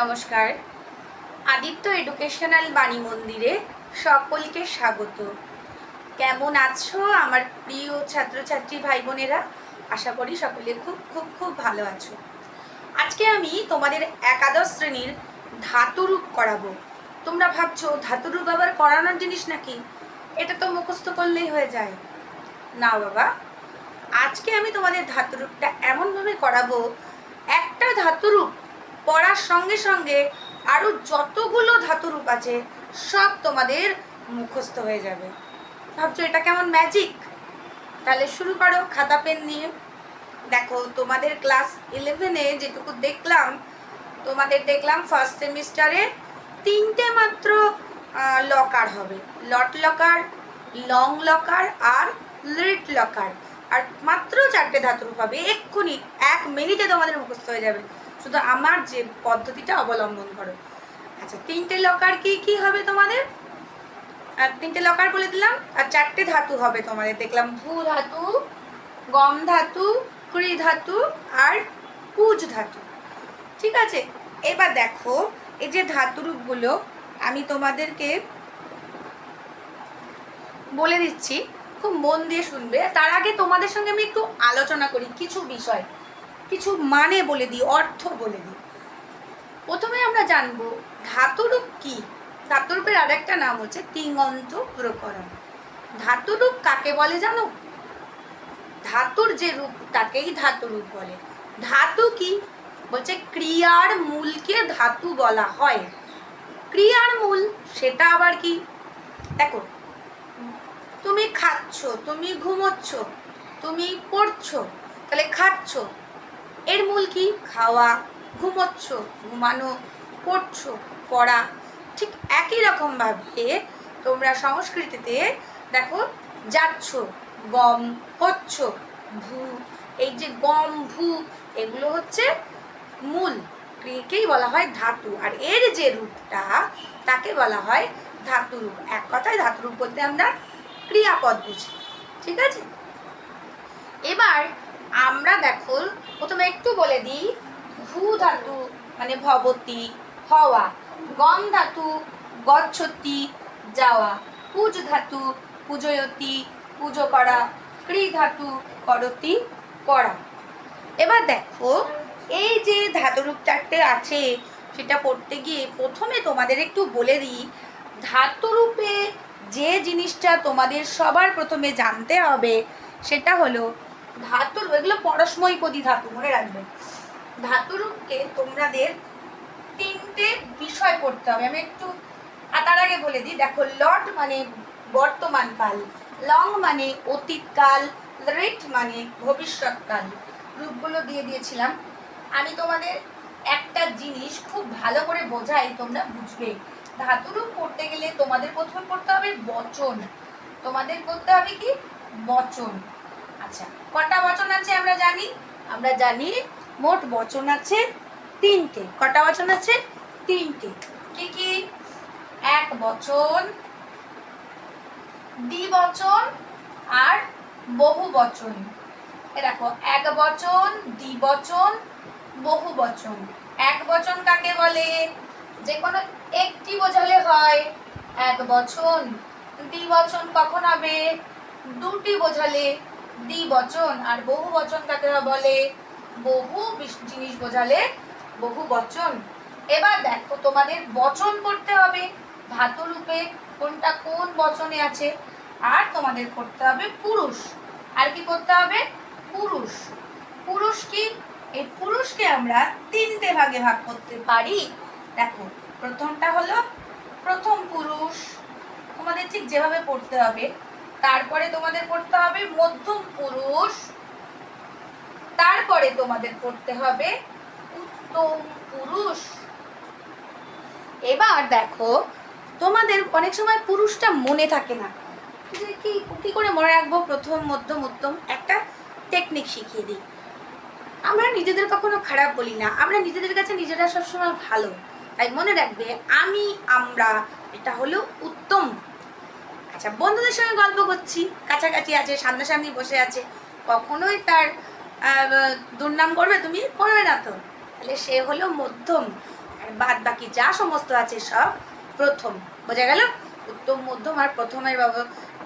নমস্কার। আদিত্য এডুকেশনাল বাণী মন্দিরে সকলকে স্বাগত। কেমন আছো আমার প্রিয় ছাত্রছাত্রী ভাই বোনেরা আশা করি সকলে খুব খুব খুব ভালো আছো। আজকে আমি তোমাদের একাদশ শ্রেণির ধাতুরূপ করাবো। তোমরা ভাবছ ধাতুরূপ আবার করানোর জিনিস নাকি? এটা তো মুখস্থ করলেই হয়ে যায়। না বাবা, আজকে আমি তোমাদের ধাতুরূপটা এমনভাবে করাবো, একটা ধাতুরূপ পড়ার সঙ্গে সঙ্গে আরও যতগুলো ধাতুরূপ আছে, সব তোমাদের মুখস্থ হয়ে যাবে। ভাবছ এটা কেমন ম্যাজিক তাহলে শুরু করো খাতা, পেন নিয়ে। দেখো, তোমাদের ক্লাস ইলেভেনে যেটুকু দেখলাম, তোমাদের দেখলাম ফার্স্ট সেমিস্টারে তিনটে মাত্র লকার হবে। লট লকার লং লকার আর লিট লকার আর মাত্র চারটে ধাতুরূপ হবে। এক্ষুনি এক মিনিটে তোমাদের মুখস্থ হয়ে যাবে। শুধু আমার যে পদ্ধতিটা অবলম্বন করো। আচ্ছা তিনটে লকার কি কি হবে তোমাদের? আর তিনটে লকার বলে দিলাম, আর চারটে ধাতু হবে তোমাদের। দেখলাম ভূ ধাতু, গম ধাতু ক্রি ধাতু, আর পুজ ধাতু। ঠিক আছে? এবার দেখো, এই যে ধাতুরূপগুলো আমি তোমাদেরকে বলে দিচ্ছি, খুব মন দিয়ে শুনবে। তার আগে তোমাদের সঙ্গে আমি একটু আলোচনা করি, কিছু বিষয়। কিছু মানে বলে দিই, অর্থ বলে দিই। প্রথমে আমরা জানব, ধাতুরূপ কি? ধাতুরূপের আরেকটা নাম হচ্ছে তিঙন্ত প্রকরণ। ধাতুরূপ কাকে বলে জানো? ধাতুর যে রূপ, তাকেই ধাতুরূপ বলে। ধাতু কি? বলছে ক্রিয়ার মূলকে ধাতু বলা হয়। ক্রিয়ার মূল, সেটা আবার কি? দেখো, তুমি খাচ্ছ, তুমি ঘুমোচ্ছ, তুমি পড়ছো, তাহলে খাচ্ছ। এর মূল কি? খাওয়া, ঘুমোচ্ছ, ঘুমানো, পড়ছো, পড়া। ঠিক একই রকমভাবে তোমরা সংস্কৃতিতে দেখো, যাচ্ছ, গম, হচ্ছ, ভূ। এই যে গম, ভূ, এগুলো হচ্ছে মূল। ক্রিয়াকেই বলা হয় ধাতু। আর এর যে রূপটা, তাকে বলা হয় ধাতু রূপ এক কথায় ধাতু রূপ বলতে আমরা ক্রিয়াপদ বুঝি। ঠিক আছে? এবার আমরা দেখো, প্রথমে একটু বলে দিই ভূ ধাতু মানে ভবতি হওয়া গম ধাতু গচ্ছতি যাওয়া পুজ ধাতু পূজয়তি পুজো করা ক্রি ধাতু করতি করা। এবার দেখো, এই যে ধাতুরূপ চারটে আছে, সেটা পড়তে গিয়ে প্রথমে তোমাদের একটু বলে দিই, ধাতুরূপে যে জিনিসটা তোমাদের সবার প্রথমে জানতে হবে, সেটা হলো ধাতুর, এগুলো পরস্মৈপদী ধাতু, মনে রাখবে। ধাতুরূপকে তোমাদের তিনটে বিষয় পড়তে হবে। আমি একটু তার আগে বলে দিই, দেখো লট মানে বর্তমান কাল, লং মানে অতীতকাল রেট মানে ভবিষ্যৎকাল রূপগুলো দিয়ে দিয়েছিলাম। আমি তোমাদের একটা জিনিস খুব ভালো করে বোঝাই, তোমরা বুঝবে। ধাতুরূপ পড়তে গেলে তোমাদের প্রথমে পড়তে হবে বচন। তোমাদের করতে হবে কি? বচন। আচ্ছা কটা বচন আছে আমরা জানি? আমরা জানি মোট বচন আছে তিনটে। কটা বচন আছে? তিনটে। কি কি? এক বচন দ্বিবচন আর বহু বচন। এ দেখো, এক বচন দ্বিবচন বহু বচন। এক বচন কাকে বলে? যে কোনো একটি বোঝালে হয়। এক বচন দ্বিবচন কখন হবে? দুটি বোঝালে দ্বিবচন আর বহু বচন কাকে বলে। বহু জিনিস বোঝালে বহু বচন। এবার দেখো তোমাদের বচন করতে হবে। ধাতু রূপে কোনটা কোন বচনে আছে? আর তোমাদের করতে হবে পুরুষ। আর কি করতে হবে? পুরুষ। পুরুষ কি? এই পুরুষকে আমরা তিনটে ভাগে ভাগ করতে পারি। দেখো, প্রথমটা হলো প্রথম পুরুষ। তোমাদের ঠিক যেভাবে পড়তে হবে। তারপরে তোমাদের পড়তে হবে মধ্যম পুরুষ। তারপরে তোমাদের পড়তে হবে উত্তম পুরুষ। এবার দেখো, তোমাদের অনেক সময় পুরুষটা মনে থাকে না। যে কি কি করে মনে রাখব? প্রথম, মধ্যম, উত্তম একটা টেকনিক শিখিয়ে দিই। আমরা নিজেদের কখনো খারাপ বলি না। আমরা নিজেদের কাছে নিজেরা সবসময় ভালো। তাই মনে রাখবে, আমি, আমরা, এটা হলো উত্তম। আচ্ছা বন্ধুদের সঙ্গে গল্প করছি। কাছাকাছি আছে, সামনাসামনি বসে আছে। কখনোই তার দুর্নাম করবে তুমি? করবে না তো। তাহলে সে হলো মধ্যম। আর বাদ বাকি যা সমস্ত আছে সব প্রথম। বোঝা গেল? উত্তম, মধ্যম আর প্রথমের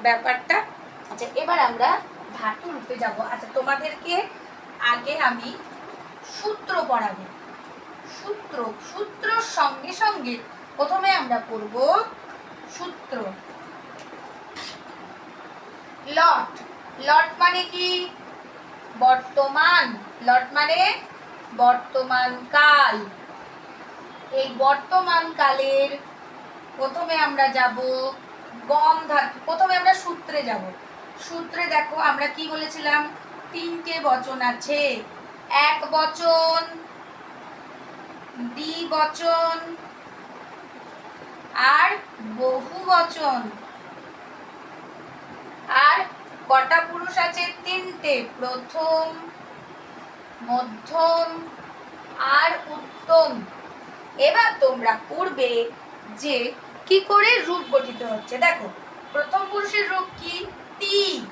ব্যাপারটা। আচ্ছা এবার আমরা ধাতু রূপে যাব। আচ্ছা তোমাদেরকে আগে আমি সূত্র পড়াবো। সূত্র, সূত্রর সঙ্গে সঙ্গে প্রথমে আমরা পড়ব সূত্র। লট লট মানে কি? বর্তমান। লট মানে বর্তমান কাল। এই বর্তমান কালের প্রথমে আমরা যাব গম ধাতু। প্রথমে আমরা সূত্রে যাব। সূত্রে দেখো, আমরা কি বলেছিলাম? তিনটে বচন আছে। এক বচন দ্বিবচন আর বহু বচন। আর কটা পুরুষ আছে? তিনটে। প্রথম, মধ্যম আর উত্তম। এবার তোমরা পড়বে যে কি করে রূপ গঠিত হচ্ছে। দেখো, প্রথম পুরুষের রূপ কি? তি।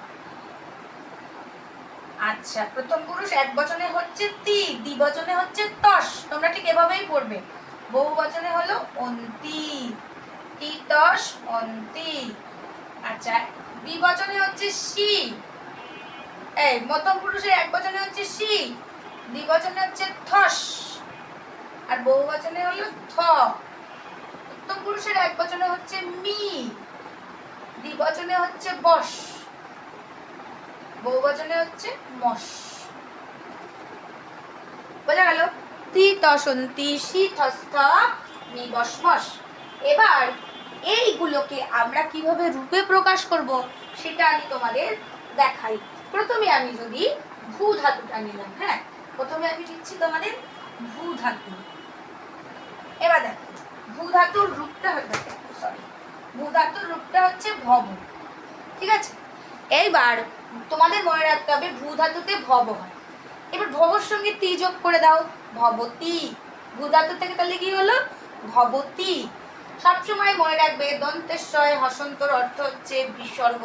আচ্ছা প্রথম পুরুষ এক বচনে হচ্ছে তি দ্বিবচনে হচ্ছে তস। তোমরা ঠিক এভাবেই পড়বে। বহু বচনে হলো অন্তি। তি, তস, অন্তি। আচ্ছা দ্বিবচনে হচ্ছে সি। এই, মধ্যম পুরুষের এক বচনে হচ্ছে সি দ্বিবচনে হচ্ছে থস, আর বহু বচনে হলো থ। উত্তম পুরুষের এক বচনে হচ্ছে মি দ্বিবচনে হচ্ছে বস বহু বচনে হচ্ছে মস। বোঝা গেল? তি তসন্তি সি থস্থ মি বস মস। এবার এইগুলোকে আমরা কীভাবে রূপে প্রকাশ করব, সেটা আমি তোমাদের দেখাই। প্রথমে আমি যদি ভূ ধাতুটা নিলাম হ্যাঁ? প্রথমে আমি দিচ্ছি তোমাদের ভূ ধাতু এবার দেখো ভূ ধাতুর রূপটা সরি ভূ ধাতুর রূপটা হচ্ছে ভব। ঠিক আছে? এইবার তোমাদের মনে রাখতে হবে ভূ ধাতুতে ভব হয়। এবার ভবর সঙ্গে তি যোগ করে দাও, ভবতী। ভূ ধাতু থেকে তাহলে কি হলো? ভবতী। সবসময় মনে রাখবে দন্তেশ্বয় হসন্তর অর্থ হচ্ছে বিসর্গ।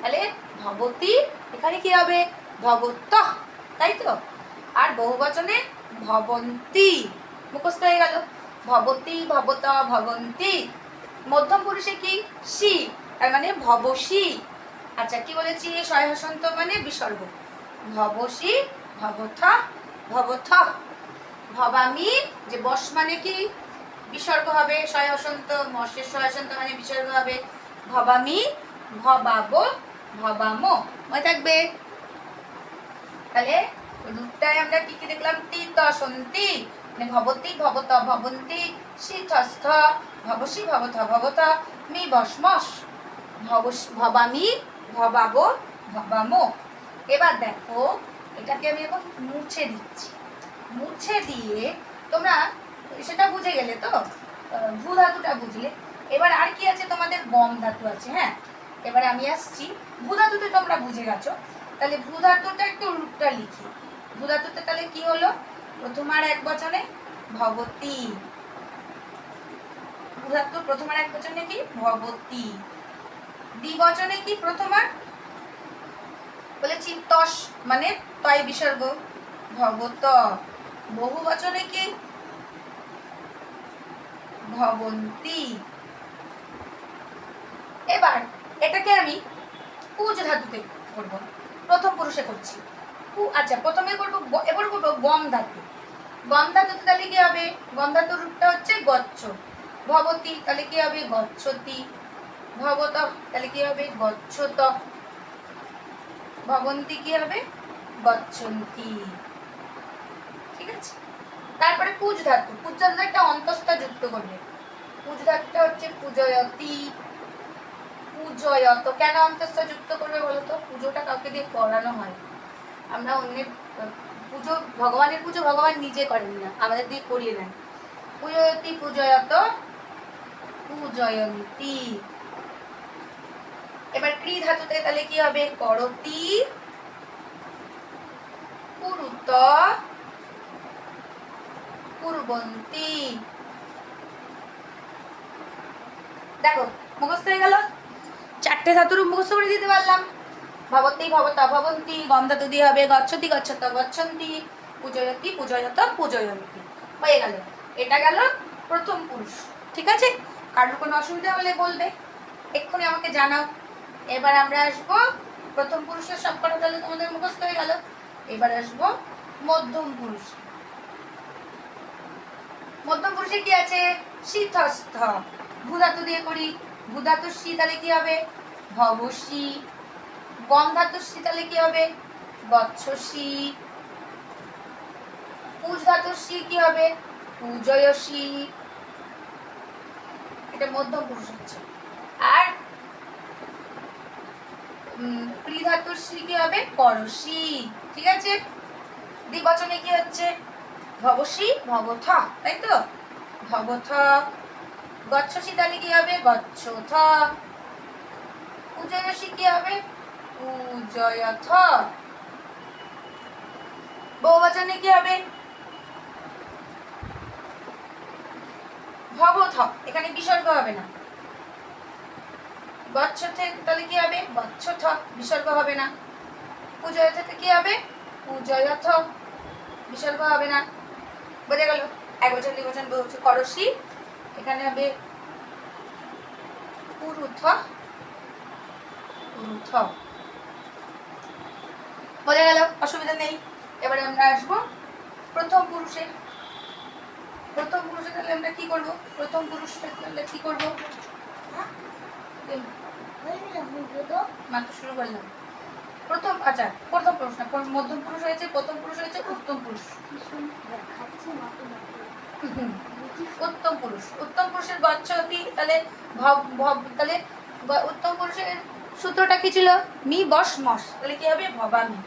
তাহলে ভবতী এখানে কি হবে? ভবত তাই তো? আর বহু বচনে ভবন্তী, মুখস্থ হয়ে গেল। ভবতী, ভবত, ভবন্তী। মধ্যম পুরুষে কি? সি তার মানে ভবসী আচ্ছা কি বলেছি? সয় হসন্ত মানে বিসর্গ। ভবসী ভবথ ভবথ ভবামি, যে বস মানে কি? বিসর্গ হবে সয় হসন্ত মর্ষের সয় হসন্ত মানে বিসর্গ হবে। ভবামি, ভবাব, ভবাম। মনে থাকবে? তাহলে রূপটায় আমরা কি কি দেখলাম? তি দশন্তি মানে ভবতি, ভবত, ভবন্তি শীতস্থ ভবসি ভবথ ভবত, মি ভবস, ভবামি, ভবাব, ভবাম। এবার দেখো, এটাকে আমি এখন মুছে দিচ্ছি। মুছে দিয়ে তোমরা সেটা বুঝে গেলে তো ভূ ধাতুটা বুঝলে। এবার আর কি আছে তোমাদের? গম ধাতু আছে হ্যাঁ? এবার আমি আসছি। ভূ ধাতুতে তোমরা বুঝে গেছো। তাহলে ভূ ধাতুটা একটু রূপটা লিখি। ভূ ধাতুতে তাহলে কি হলো? প্রথম আর এক বচনে ভবতী ভূ ধাতু প্রথম আর এক বচনে কি? ভবতী দ্বিবচনে কি প্রথম আর? বলেছি তস মানে তয় বিসর্গ। ভবত বহু বচনে কি? ভবন্তী। এবার এটাকে আমি কুজ ধাতুতে করব। প্রথম পুরুষে করছি। কু আচ্ছা প্রথমে করব এবার করব গম ধাতু। গম ধাতুতে তাহলে কি হবে? গম ধাতুর রূপটা হচ্ছে গচ্ছ। ভবতী, তাহলে কি হবে? গচ্ছতি। ভবত, তাহলে কি হবে? গচ্ছত। ভবন্তী কি হবে? গচ্ছন্তি। ঠিক আছে? তারপরে পুজ ধাতু। পুজ ধাতু একটা অন্তস্থা যুক্ত করবে। পুজ ধাতুটা হচ্ছে পূজয়তি। পূজয়ত। কেন অন্তস্থ যুক্ত করবে বলো তো পুজোটা কাউকে দিয়ে করানো হয়। আমরা অন্যের, পুজো, ভগবানের পুজো ভগবান নিজে করেন না। আমাদের দিয়ে করিয়ে নেন পূজয়তি, পূজয়ত, পূজয়ন্তী। এবার ক্রি ধাতুতে তাহলে কি হবে? করতি কুরুত কুরবন্তী দেখো, মুখস্থ হয়ে গেল? চারটে ধাতুর মুখস্থ করে দিতে পারলাম। ভবতী ভবতা, ভবন্তী গম ধাতু দিয়ে হবে, গচ্ছতি, গচ্ছত, গচ্ছন্তি পূজয়তি পূজয়ত, পূজয়ন্তী। হয়ে গেল। এটা গেল প্রথম পুরুষ, ঠিক আছে? কারোর কোনো অসুবিধা হলে বলবে। এক্ষুনি আমাকে জানাও। এবার আমরা আসব প্রথম পুরুষের সব কটা তাহলে তোমাদের মুখস্থ হয়ে গেল। এবার আসব মধ্যম পুরুষ। মধ্যম পুরুষে কি আছে? শীতস্থ। ভূধাতু দিয়ে করি। ভূধাতু শী তাহলে কি হবে? ভবশী। গন্ধাতু শী তাহলে কি হবে? গচ্ছসী পুজ ধাতুর শী কি হবে? পূজয়সী এটা মধ্যম পুরুষ হচ্ছে। আর উম, ধাতুর শ্রী কি হবে? পরশী। ঠিক আছে? দ্বিবচনে কি হচ্ছে? ভবশী ভবথ তাই তো ভবথ গচ্ছসী তাহলে কি হবে? গচ্ছথ। পূজয়সী কি হবে? পূজয়থ বহুবচনে কি হবে? ভবথ, এখানে বিসর্গ হবে না। গচ্ছতে তাহলে কি হবে? গচ্ছথ, বিসর্গ হবে না। পূজয়থতে কি হবে? পূজয়থ বিসর্গ হবে না। বোঝা গেল? এক বছর দুই বছর বলছে করসি এখানে হবে পুরুথ পুরুথ বোঝা গেল? অসুবিধা নেই। এবারে আমরা আসব প্রথম পুরুষে প্রথম পুরুষে তাহলে আমরা কি করব? প্রথম পুরুষটা তাহলে কি করব? মাত্র শুরু করলাম। প্রথম আচ্ছা প্রথম পুরুষ না মধ্যম পুরুষ হয়েছে, প্রথম পুরুষ হয়েছে, উত্তম পুরুষ? উত্তম পুরুষ, উত্তম পুরুষের গচ্ছতি তাহলে ভব ভব, তাহলে উত্তম পুরুষের সূত্রটা কি ছিল? মি, বস, মস। তাহলে কি হবে? ভবামি।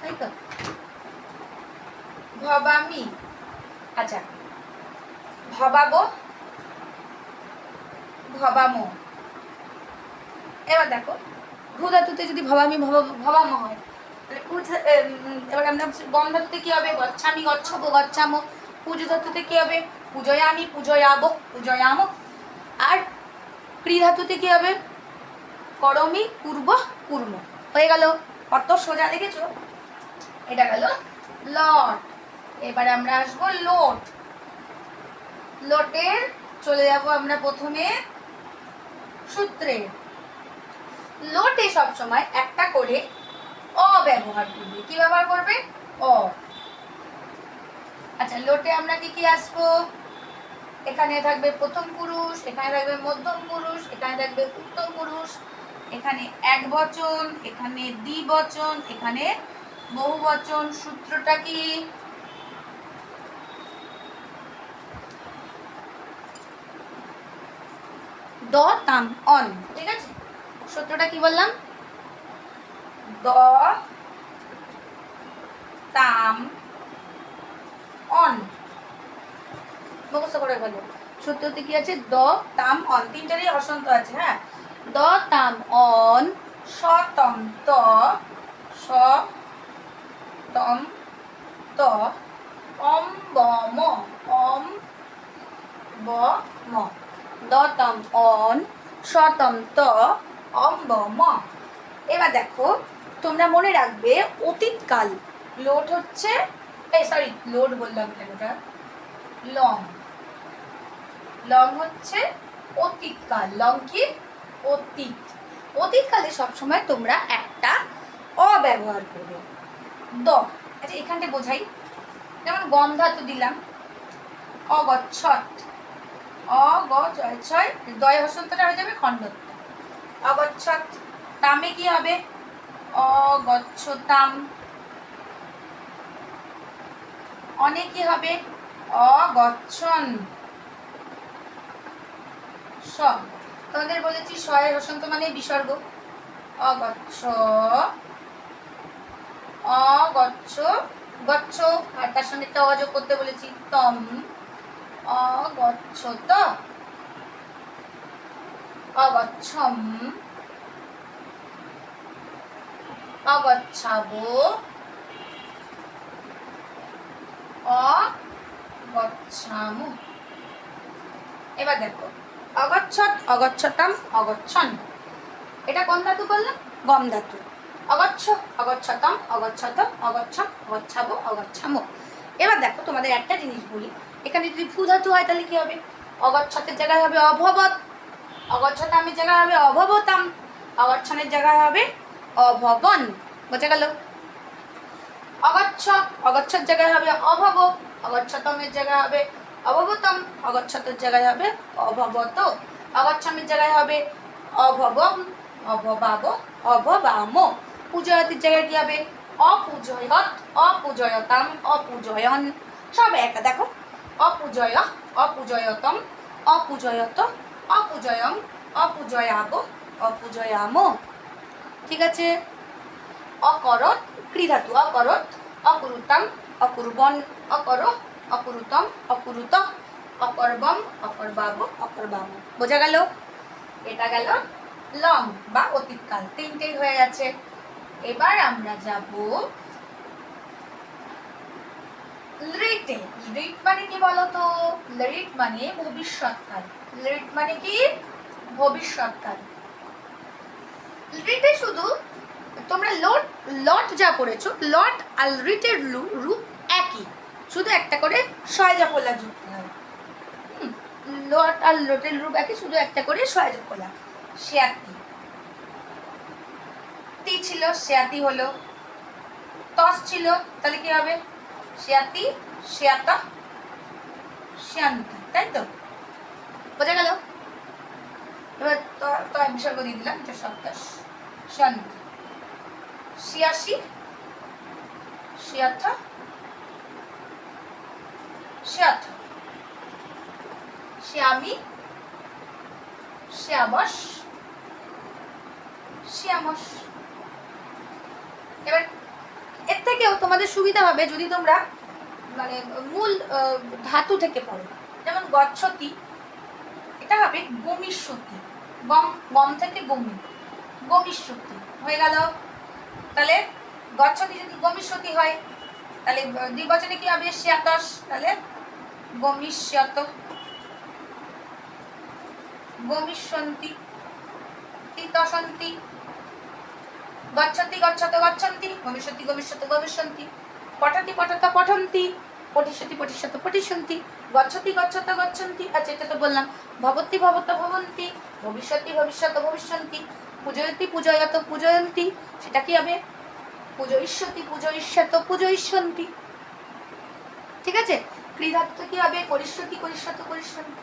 তাই তো? ভবামি। আচ্ছা ভবাবো, ভবামো। এবার দেখো ভূ ধাতুতে যদি ভবামি ভব- ভবাম হয় এবার আমরা গম ধাতুতে কি হবে? গচ্ছামি গচ্ছবো গচ্ছামো। পুজো ধাতুতে কি হবে? পুজয়ামি, পুজয়াবো, পুজয়ামো। আর ক্রি ধাতুতে কি হবে? করমি, পূর্ব, কুর্ম। হয়ে গেল। কত সোজা দেখেছ? এটা গেল লট। এবার আমরা আসব লোট। লোটের চলে যাব আমরা প্রথমে সূত্রে। লোটে সব সময় একটা করে অ ব্যবহার করবে। কি ব্যবহার করবে? অ। আচ্ছা লোটে আমরা কি কি আসব? এখানে থাকবে প্রথম পুরুষ, এখানে থাকবে মধ্যম পুরুষ, এখানে থাকবে উত্তম পুরুষ, এখানে এক বচন, এখানে দ্বিবচন এখানে বহু বচন। সূত্রটা কি? দ, তাম, অন। ঠিক আছে? সূত্রটা কি বললাম? দ, তাম, অন। মুখস্থ করে বলো। সূত্রতে কি আছে? দ, তাম, অন। তিনটারই অসন্ত আছে হ্যাঁ? দ, তাম, অন, স, তম, ত, স, তম, ত, অম, ব, ম, অম, ব, ম। দতম অন শতম ত অম ব ম এবার দেখো, তোমরা মনে রাখবে অতীতকাল। লোড হচ্ছে এই সরি লোড বললাম কেন ওটা লং। লং হচ্ছে অতীতকাল। লং কি? অতীত। অতীতকালে সবসময় তোমরা একটা অ ব্যবহার করবে। দ। আচ্ছা এখানটা বোঝাই। যেমন গন্ধাতু দিলাম। অগচ্ছত। ছয়। দয় হসন্তটা হয়ে যাবে খণ্ডত্ব। অগচ্ছত তামে কি হবে? অগচ্ছতাম। অনেক কি হবে? অগচ্ছন। স। তোমাদের বলেছি শয়ের হসন্ত মানে বিসর্গ। অগচ্ছ। অগচ্ছ। গচ্ছ। আর তার সঙ্গে একটা অযোগ করতে বলেছি। তম। অগচ্ছত। অগচ্ছম। অগচ্ছাব। অগচ্ছাম। এবার দেখো। অগচ্ছত অগচ্ছতাম, অগচ্ছন। এটা কোন ধাতু বললাম গম ধাতু। অগচ্ছ, অগচ্ছতম অগচ্ছতম অগচ্ছম, অগচ্ছাব, অগচ্ছাম। এবার দেখো, তোমাদের একটা জিনিস বলি। এখানে যদি ভূ ধাতু হয়, তাহলে কি হবে? অগচ্ছতের জায়গায় হবে অভবত অগচ্ছতামের জায়গায় হবে অভবতাম, অগচ্ছনের জায়গায় হবে অভবন। বোঝা গেল? অগচ্ছ অগচ্ছর জায়গায় হবে অভব, অগচ্ছতমের জায়গায় হবে অভবতম, অগচ্ছতের জায়গায় হবে অভবত। অগচ্ছমের জায়গায় হবে অভবম, অভবাব, অভবাম। পূজয়তের জায়গায় কি হবে? অপূজয়ত, অপূজয়তাম, অপূজয়ন। সব একা, দেখো। অপূজয় অপূজয়তম, অপূজয়ত অপূজয়ম অপূজয়াব, অপূজয়াম। ঠিক আছে? অকরত ক্রিধাতু অকরত অকুরুতাম অকুরবন, অকর, অকুরুতম, অকুরুত, অকর্বম, অকর্বাব, অকর্বাম। বোঝা গেল? এটা গেল লং বা অতীতকাল। তিনটেই হয়ে গেছে। এবার আমরা যাব লিটে লিট মানে কি বলতো? লিট মানে ভবিষ্যৎকাল। লিট মানে কি? ভবিষ্যৎকাল। লিটে শুধু তোমরা লট লট যা পড়েছো লট আর রিটের লু- রূপ একই। শুধু একটা করে সয়জাপলা যুক্ত হয়। লট আর লটের রূপ একই, শুধু একটা করে সয়জাপলা শেয়াতি। তি ছিল, শেয়াতি হলো। তস ছিল, তাহলে কি হবে? শেয়াতি শেয়াতা শান্তি তাই তো? বোঝা গেল? এবার তো তো আমি বিসর্গ দিয়ে দিলাম, এটা সপ্তাহ শান্তি। ছিয়াশি। ছিয়াত্তর। ছিয়াত্তর। শ্যামি শ্যামস শ্যামস এবার এর থেকেও তোমাদের সুবিধা হবে যদি তোমরা মানে মূল ধাতু থেকে পড়ো। যেমন গচ্ছতি। এটা হবে গমিষ্যতি গম গম থেকে গমি। গমিষ্যতি হয়ে গেল। তাহলে গচ্ছতি যদি গমিষ্যতি হয়, তাহলে দ্বিবচনে কি হবে? শ্যাতস তাহলে গমিষ্যত গমিষ্যন্তি তিতসন্তি গচ্ছতি গচ্ছত, গচ্ছন্তি। ভবিষ্যতি ভবিষ্যৎ ভবিষ্যন্তি পঠতি পঠত, পঠন্তি। পঠিষ্যতি পঠিষ্যত পঠিষ্যন্তি গচ্ছতি গচ্ছত গচ্ছন্তি আচ্ছা এটা তো বললাম ভবতি ভবত ভবন্তি, ভবিষ্যতি ভবিষ্যৎ ভবিষ্যন্তি, পূজয়তি পূজয়ত পূজয়ন্তি, সেটা কি হবে? পুজো ঈশ্বতি পুজো পূজয়িষ্যতি পূজয়িষ্যত পূজয়িষ্যন্তি। ঠিক আছে? ক্রীধাত্ম কি হবে? করিষ্যতি করিষ্যত করিষ্যন্তি।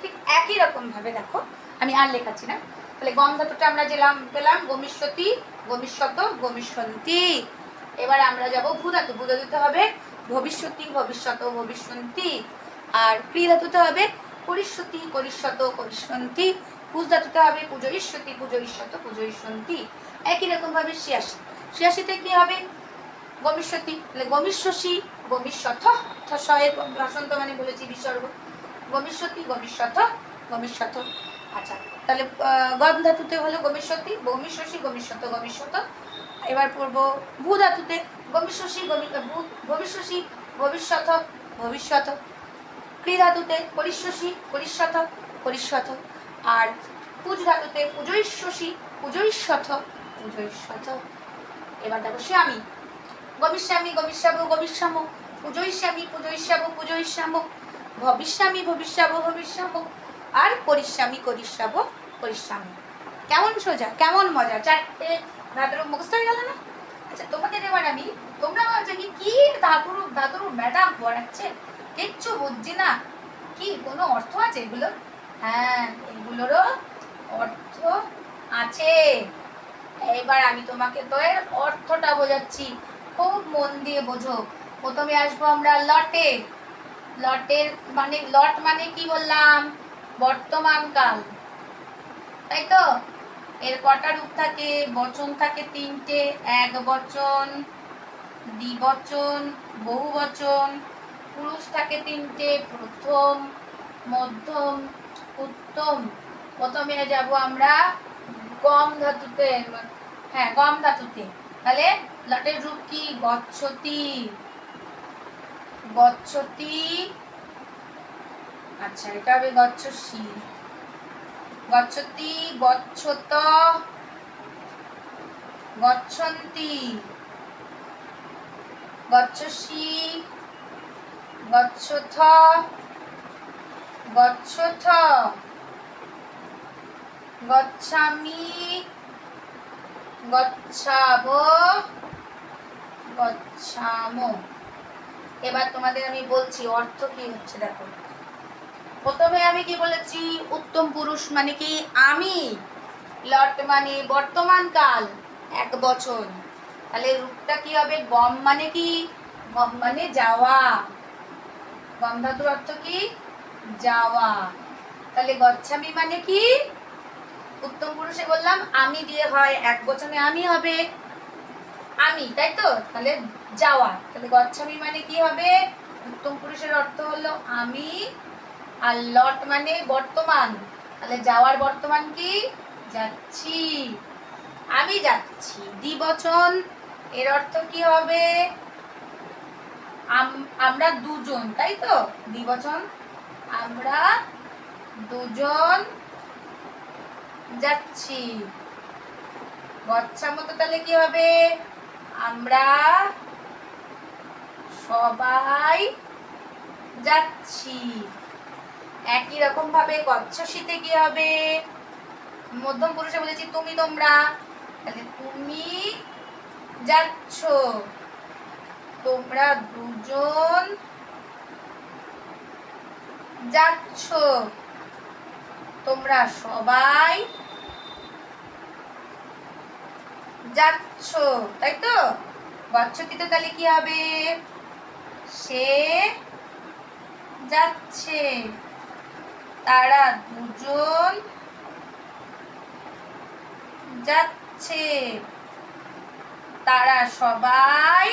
ঠিক একই রকম ভাবে দেখো, আমি আর লেখাচ্ছি না। তাহলে গম ধাতুটা আমরা যেলাম পেলাম, গমিষ্যতি, গমিষ্যত, গমিষ্যন্তি। এবার আমরা যাব ভূধাতু। ভূধাতুতে হবে ভবিষ্যতি, ভবিষ্যত, ভবিষ্যন্তি। আর ক্রি ধাতুতে হবে করিষ্যতি করিষ্যত করিষ্যন্তি পুজ ধাতুতে হবে পুজোইষ্যতি পুজোইষ্যত পুজোইষ্যন্তি একই রকম ভাবে শিয়াশি শিয়াশিতে কি হবে? গমিষ্যতি, তাহলে গমিষ্যসি, গমিষ্যথ ছয়ের ভাষন্ত মানে বলেছি বিসর্গ। গমিষ্যতি, গমিষ্যথ গমিষ্যথ। আচ্ছা তাহলে গম ধাতুতে হলো গমিষ্যতি, গমিষ্যসি গমিষ্যত গমিষ্যত এবার পড়ব ভূ ধাতুতে। গমিষ্যসি ভবিষ্যসি ভবিষ্যথ ভবিষ্যৎ ক্রি ধাতুতে করিষ্যসি করিষ্যথ করিষ্যথ আর পুজ ধাতুতে পুজৈষ্যসি পুজৈষ্যথ পুজৈষ্যথ এবার দেখো শ্যামী গমিষ্যামি গমিষ্যাব গমিষ্যাম পুজৈষ্যামি পুজৈষ্যাব পুজৈষ্যাম ভবিষ্যামী ভবিষ্যাব ভবিষ্যাম আর করিষ্যামি করিষ্যাব করিষ্যাম কেমন সোজা, কেমন মজা। চারটে ধাতুর মুখস্থ হয়ে গেল না? আচ্ছা তোমাদের এবার আমি, তোমরা ভাবছ কি কি ধাতুর ধাতুর ম্যাডাম পড়াচ্ছে কিচ্ছু বুঝছি না। কি, কোনো অর্থ আছে এগুলো? হ্যাঁ এগুলোরও অর্থ আছে। এবার আমি তোমাকে তো এর অর্থটা বোঝাচ্ছি। খুব মন দিয়ে বোঝো। প্রথমে আসব আমরা লটে। লটের মানে লট মানে কি বললাম? বর্তমান কাল। তাই তো? এর কটা রূপ থাকে? বচন থাকে তিনটে, এক বচন দ্বিবচন বহু বচন, পুরুষ থাকে তিনটে, প্রথম, মধ্যম, উত্তম। প্রথমে যাব আমরা গম ধাতুতে হ্যাঁ গম ধাতুতে। তাহলে লটের রূপ কি? গচ্ছতি গচ্ছতি আচ্ছা এটা হবে গচ্ছসি গচ্ছতি, গচ্ছত, গচ্ছন্তি, গচ্ছসি, গচ্ছথ গচ্ছথ, গচ্ছামি, গচ্ছাব, গচ্ছামো। এবার তোমাদের আমি বলছি, অর্থ কি হচ্ছে দেখো। প্রথমে আমি কি বলেছি, উত্তম পুরুষ মানে কি আমি? লট মানে বর্তমান কাল, এক বছর। তাহলে রূপটা কি হবে? গম মানে কি? গম মানে যাওয়া। গম ধাতুর অর্থ কি? যাওয়া। তাহলে গচ্ছামি মানে কি? উত্তম পুরুষে বললাম, আমি দিয়ে হয়, এক বছরে আমি হবে। আমি, তাই তো? তাহলে যাওয়া। তাহলে গচ্ছামি মানে কি হবে? উত্তম পুরুষের অর্থ হলো, আমি আর লট মানে বর্তমান। তাহলে যাওয়ার বর্তমান কি? যাচ্ছি। আমি যাচ্ছি। দ্বিবচন, এর অর্থ কি হবে? আম- আমরা দুজন, তাই তো? দ্বিবচন, আমরা দুজন যাচ্ছি। বচ্চা মতো তাহলে কি হবে? আমরা সবাই যাচ্ছি। একই রকম ভাবে গচ্ছসিতে কি হবে? মধ্যম পুরুষে বলেছি তুমি তোমরা। তাহলে তুমি যাচ্ছ। তোমরা দুজন যাচ্ছ। তোমরা সবাই যাচ্ছ। তাই তো? গচ্ছতিতে তাহলে কি হবে? সে যাচ্ছে। তারা দুজন যাচ্ছে। তারা সবাই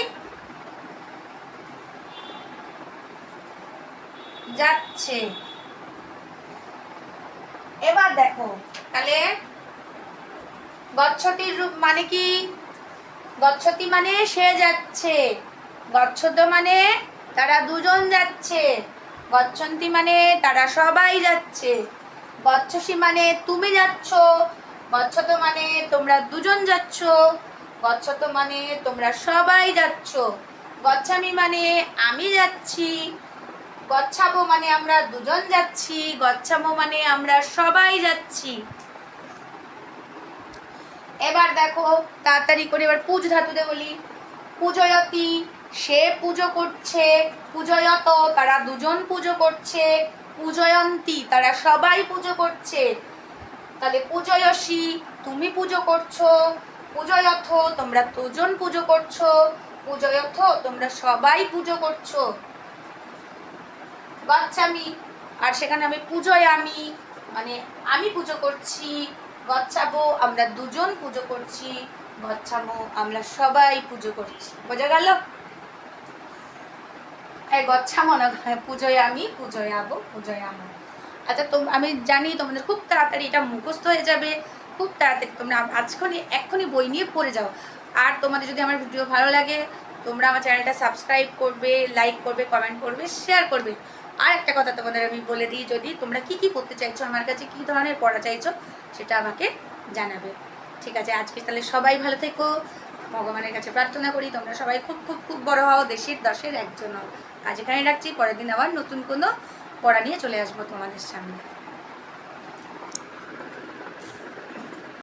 যাচ্ছে। এবার দেখো, তাহলে গচ্ছতির রূপ মানে কি? গচ্ছতি মানে সে যাচ্ছে। গচ্ছদ মানে তারা দুজন যাচ্ছে। গচ্ছন্তি মানে তারা সবাই যাচ্ছে। গচ্ছসী মানে তুমি যাচ্ছ গচ্ছত মানে তোমরা দুজন যাচ্ছ গচ্ছত মানে তোমরা সবাই যাচ্ছ। গচ্ছামি মানে আমি যাচ্ছি গচ্ছাবো মানে আমরা দুজন যাচ্ছি গচ্ছামো মানে আমরা সবাই যাচ্ছি। এবার দেখো, তাড়াতাড়ি করে এবার পুজ ধাতুতে বলি। পূজয়তি সে পুজো করছে, পূজয়ত, তারা দুজন পুজো করছে, পূজয়ন্তী, তারা সবাই পুজো করছে। তাহলে পূজয়সী, তুমি পুজো করছ, পূজয়থ, তোমরা দুজন পুজো করছ, পূজয়থ, তোমরা সবাই পুজো করছ। গচ্ছামি, আর সেখানে আমি পুজোয় আমি মানে আমি পুজো করছি, গচ্ছাবো, আমরা দুজন পুজো করছি, গচ্ছামো, আমরা সবাই পুজো করছি। বোঝা গেল? এই গচ্ছামো না হ্যাঁ, পুজোয় আমি পুজোয় আবো পুজোয় আমো আচ্ছা তো আমি জানি তোমাদের খুব তাড়াতাড়ি এটা মুখস্থ হয়ে যাবে খুব তাড়াতাড়ি। তোমরা আজখনই এক্ষুনি বই নিয়ে পড়ে যাও। আর তোমাদের যদি আমার ভিডিও ভালো লাগে তোমরা আমার চ্যানেলটা সাবস্ক্রাইব করবে লাইক করবে কমেন্ট করবে শেয়ার করবে। আর একটা কথা তোমাদের আমি বলে দিই যদি তোমরা কি কি করতে চাইছো আমার কাছে কি ধরনের পড়া চাইছো সেটা আমাকে জানাবে। ঠিক আছে আজকে তাহলে সবাই ভালো থেকো। ভগবানের কাছে প্রার্থনা করি, তোমরা সবাই খুব খুব খুব বড় হও, দেশের দশের একজন হও। আজ এখানে রাখছি, পরের দিন আবার নতুন কোনো পড়া নিয়ে চলে আসব তোমাদের সামনে।